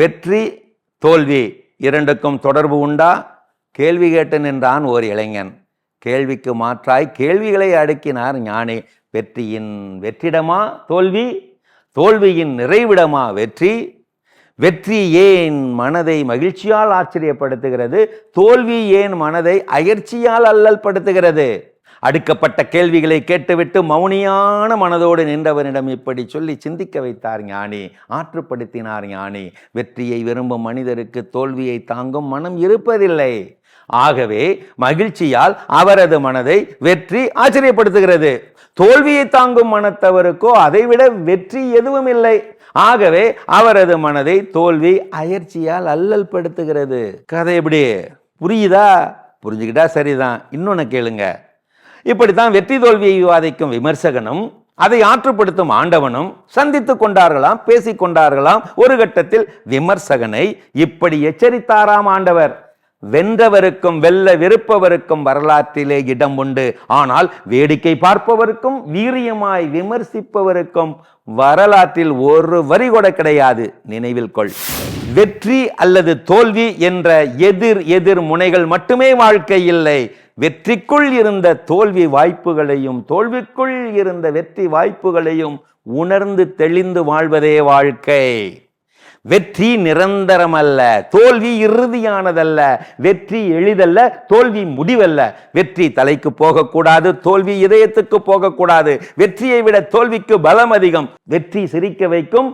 வெற்றி தோல்வி இரண்டுக்கும் தொடர்பு உண்டா? கேள்வி கேட்டு நின்றான் ஓர் இளைஞன். கேள்விக்கு மாற்றாய் கேள்விகளை அடுக்கினார் ஞானி. வெற்றியின் வெற்றிடமா? தோல்வி. தோல்வியின் நிறைவிடமா? வெற்றி. வெற்றி ஏன் மனதை மகிழ்ச்சியால் ஆச்சரியப்படுத்துகிறது? தோல்வி ஏன் மனதை அயற்சியால் அல்லல் படுத்துகிறது அடுக்கப்பட்ட கேள்விகளை கேட்டுவிட்டு மௌனியான மனதோடு நின்றவனிடம் இப்படி சொல்லி சிந்திக்க வைத்தார் ஞானி. ஆற்றுப்படுத்தினார் ஞானி. வெற்றியை விரும்பும் மனிதருக்கு தோல்வியை தாங்கும் மனம் இருப்பதில்லை. ஆகவே மகிழ்ச்சியால் அவரது மனதை வெற்றி ஆச்சரியப்படுத்துகிறது. தோல்வியை தாங்கும் மனத்தவருக்கோ அதைவிட வெற்றி எதுவும் இல்லை. ஆகவே அவரது மனதை தோல்வி அயற்சியால் அல்லல் படுத்துகிறது. கதை எப்படி புரியுதா? புரிஞ்சுக்கிட்டா சரிதான். இன்னொன்னு கேளுங்க. இப்படித்தான் வெற்றி தோல்வியை விவாதிக்கும் விமர்சகனும் அதை ஆற்றுப்படுத்தும் ஆண்டவனும் சந்தித்துக் கொண்டார்களாம் பேசிக் கொண்டார்களாம். ஒரு கட்டத்தில் விமர்சகனை இப்படி எச்சரித்தாராம் ஆண்டவர். வென்றவருக்கும் வெல்ல விருப்பவருக்கும் வரலாற்றிலே இடம் உண்டு. ஆனால் வேடிக்கை பார்ப்பவருக்கும் வீரியமாய் விமர்சிப்பவருக்கும் வரலாற்றில் ஒரு வரி கூட கிடையாது. நினைவில் கொள். வெற்றி அல்லது தோல்வி என்ற எதிர் எதிர் முனைகள் மட்டுமே வாழ்க்கை இல்லை. வெற்றிக்குள் இருந்த தோல்வி வாய்ப்புகளையும் தோல்விக்குள் இருந்த வெற்றி வாய்ப்புகளையும் உணர்ந்து தெளிந்து வாழ்வதே வாழ்க்கை. வெற்றி நிரந்தரமல்ல தோல்வி இறுதியானதல்ல வெற்றி எளிதல்ல தோல்வி முடிவல்ல. வெற்றி தலைக்கு போகக்கூடாது தோல்வி இதயத்துக்கு போகக்கூடாது. வெற்றியை விட தோல்விக்கு பலம் அதிகம். வெற்றி சிரிக்க வைக்கும்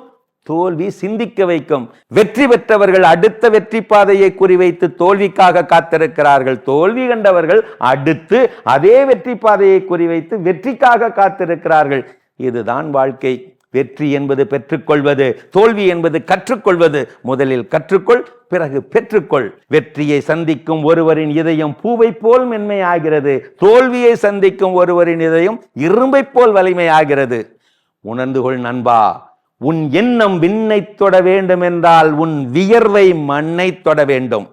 தோல்வி சிந்திக்க வைக்கும். வெற்றி பெற்றவர்கள் அடுத்த வெற்றி பாதையை குறிவைத்து தோல்விக்காக காத்திருக்கிறார்கள். தோல்வி கண்டவர்கள் அடுத்து அதே வெற்றி பாதையை குறிவைத்து வெற்றிக்காக காத்திருக்கிறார்கள். இதுதான் வாழ்க்கை. வெற்றி என்பது பெற்றுக்கொள்வது தோல்வி என்பது கற்றுக்கொள்வது. முதலில் கற்றுக்கொள் பிறகு பெற்றுக்கொள். வெற்றியை சந்திக்கும் ஒருவரின் இதயம் பூவை போல் மென்மையாகிறது. தோல்வியை சந்திக்கும் ஒருவரின் இதயம் இரும்பை போல் வலிமையாகிறது. உணர்ந்து கொள் நண்பா. உன் எண்ணம் விண்ணை தொட வேண்டும் என்றால் உன் வியர்வை மண்ணை தொட வேண்டும்.